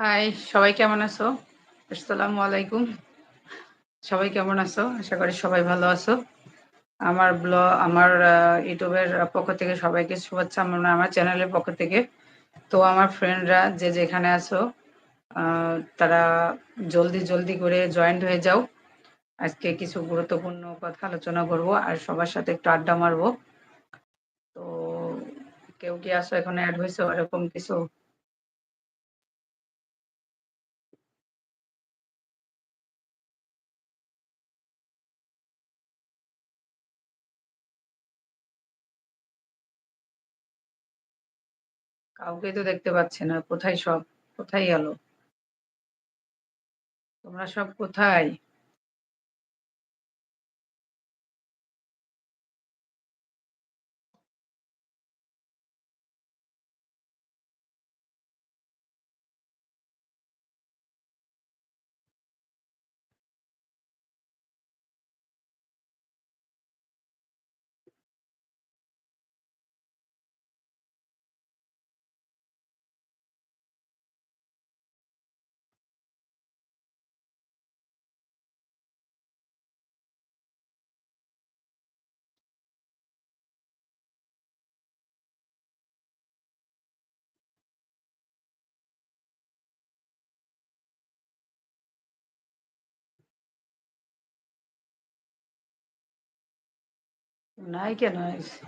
High, সবাই কেমন আছো? আসসালামু আলাইকুম। সবাই কেমন আছো? আশা করি সবাই ভালো আছো। আমার ব্ল আমার ইউটিউবের পক্ষ থেকে সবাইকে শুভেচ্ছা মানে আমার চ্যানেলের পক্ষ থেকে। তো আমার ফ্রেন্ডরা যে যেখানে আছো তারা জলদি, জলদি করে জয়েন্ট হয়ে যাও। আজকে কিছু গুরুত্বপূর্ণ কথা আলোচনা করব আর সবার সাথে একটু আড্ডা মারবো। তো কেউ কি আসো এখনও অ্যাড হইছো এরকম কিছু? কাউকেই তো দেখতে পাচ্ছে না। কোথায় সব? কোথায় গেল? তোমরা সব কোথায়? Nice, nice.